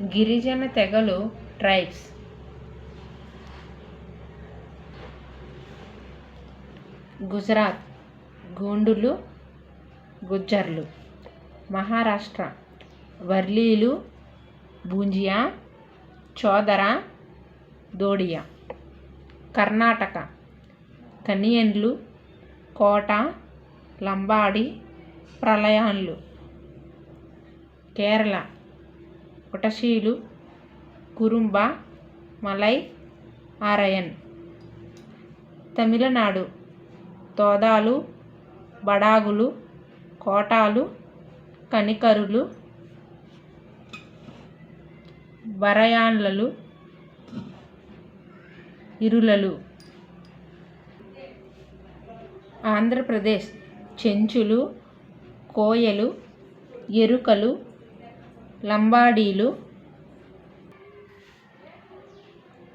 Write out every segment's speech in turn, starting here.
గిరిజన తెగలు ట్రైబ్స్. గుజరాత్ గోండులు గుజ్జర్లు. మహారాష్ట్ర వర్లీలు బూంజియా చోదర దోడియా. కర్ణాటక కనియన్లు కోట లంబాడి ప్రళయాన్లు. కేరళ కుటశీలు కురుంబ మలై ఆరయన్. తమిళనాడు. తోదాలు బడాగులు కోటాలు కనికరులు బరయాన్లలు ఇరులలు. ఆంధ్రప్రదేశ్. చెంచులు కోయలు ఎరుకలు లంబాడీలు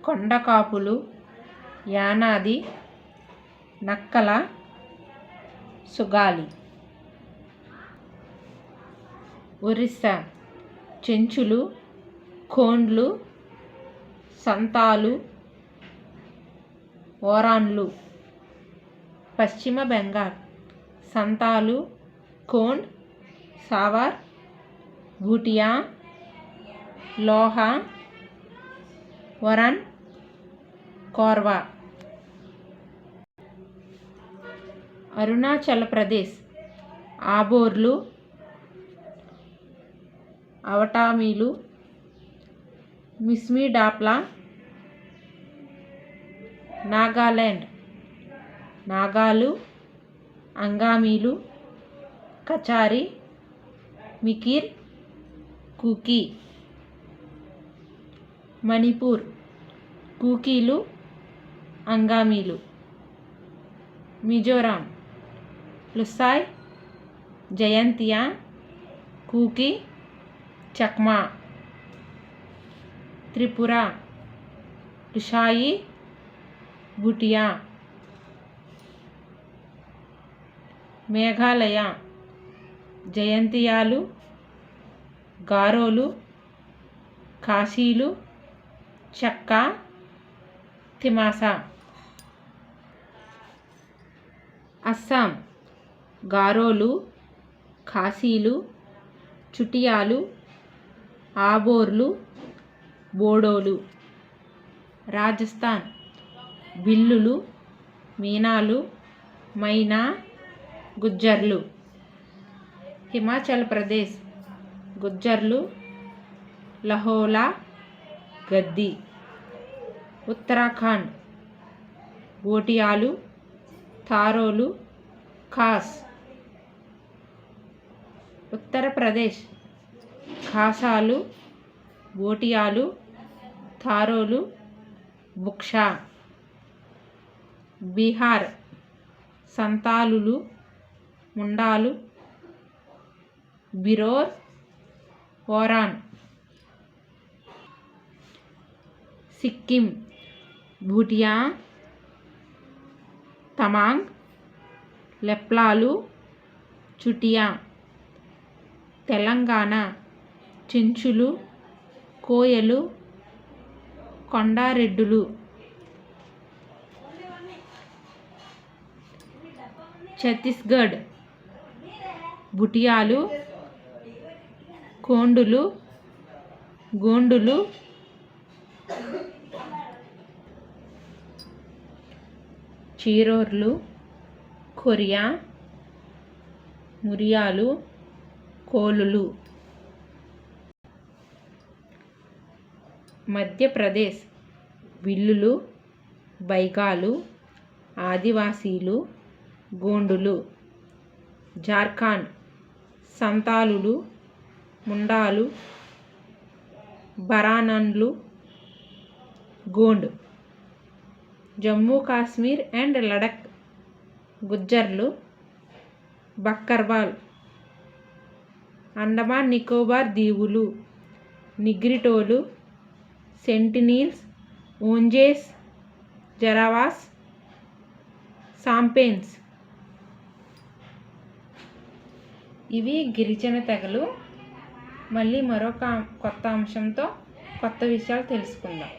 కొండకాపులు యానాది నక్కల సుగాలి. ఒరిస్సా చెంచులు కోండ్లు సంతాలు ఓరాన్లు. పశ్చిమ బెంగాల్ సంతాలు కోండ్ సావార్ భూటియా లోహా వరన్ కోర్వా. అరుణాచల్ ప్రదేశ్ ఆబోర్లు అవటామీలు మిస్మీ డాప్లా నాగాల్యాండ్ నాగాలు అంగామీలు కచారి మికిర్ కుకీ. మణిపూర్. కూకీలు అంగామీలు. మిజోరాం. లుసాయ్ జయంతియా కూకీ చక్మా. త్రిపుర. లుషాయి భుటియా. మేఘాలయ. జయంతియాలు గారోలు కాశీలు చెక్క తిమాసా. అస్సాం. గారోలు ఖాసీలు చుటియాలు ఆబోర్లు బోడోలు. రాజస్థాన్. బిల్లులు మీనాలు మైనా గుజ్జర్లు. హిమాచల్ ప్రదేశ్. గుజ్జర్లు లహోలా గద్ది ఉత్తరాఖండ్ బోటియాలు థారోలు ఖాస్ ఉత్తరప్రదేశ్ ఖాసాలు బోటియాలు థారోలు బుక్షా బీహార్ సంతాలులు ముండాలు బిరోర్ ఓరాన్ సిక్కిం భూటియా తమాంగ్ లెప్లాలు చుటియా తెలంగాణ చెంచులు కోయలు కొండారెడ్డులు. ఛత్తీస్గఢ్ బుటియాలు కోండులు గోండులు చీరోర్లు కొరియా మురియాలు కోలులు. మధ్యప్రదేశ్ బిల్లులు బైగాలు ఆదివాసీలు గోండులు. జార్ఖండ్ సంతాలులు ముండాలు బరానన్లు గోండ్ జమ్మూ కాశ్మీర్ అండ్ లడక్ గుజ్జర్లు బక్కర్వాల్ అండమాన్ నికోబార్ దీవులు నిగ్రిటోలు సెంటినీల్స్ ఓంజేస్ జరావాస్ సాంపేన్స్. ఇవి గిరిజన తెగలు మళ్ళీ మరొక కొత్త అంశంతో కొత్త విషయాలు తెలుసుకుందాం.